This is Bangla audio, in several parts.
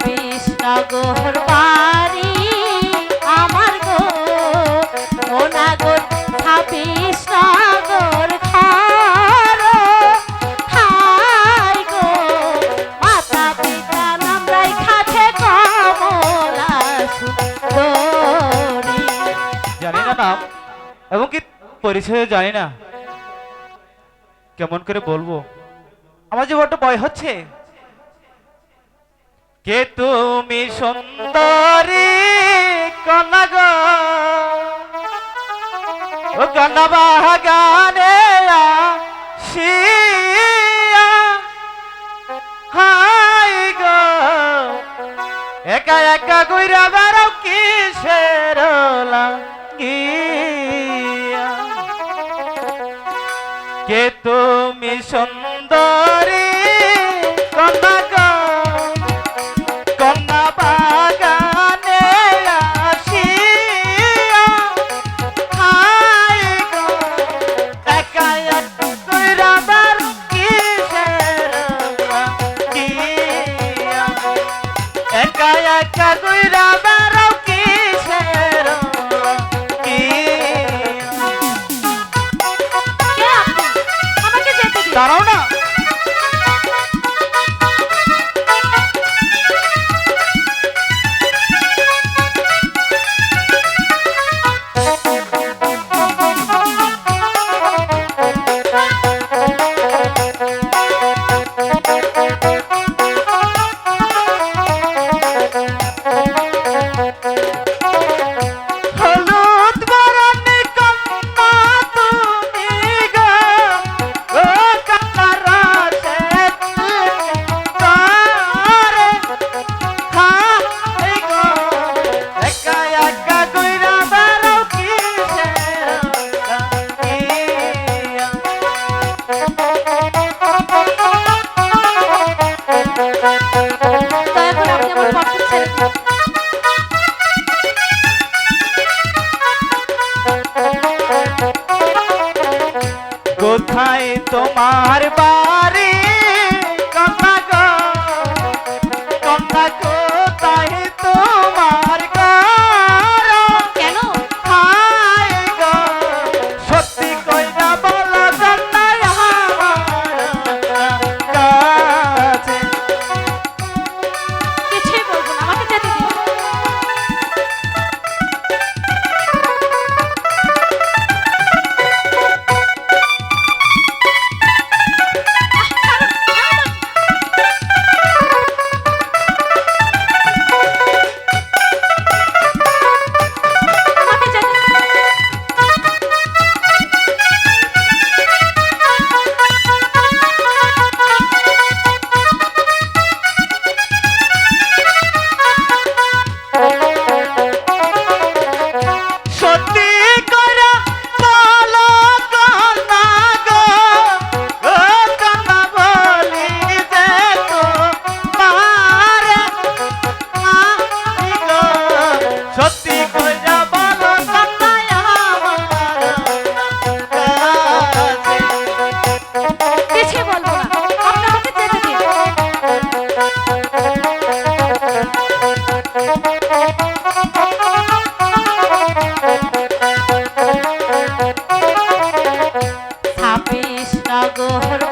কৃষ্ণগর বাড়ি আমার গো। মোনাগর কৃষ্ণগর মাতা পিতা নামরাই খাতে কমলা জানি না এবং কি পরিচয় জানি না। কেমন করে বলব? আমার যে বড় ভয় হচ্ছে। কে তুমি সুন্দরী কনগ কনবাহ গানে শিয়া হাই গো। একা একা গুইরা বেড়াও কিসের গিয়া কে তুমি সুন্দর Thank you. গোহর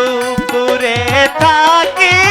পুকুরে থাকি।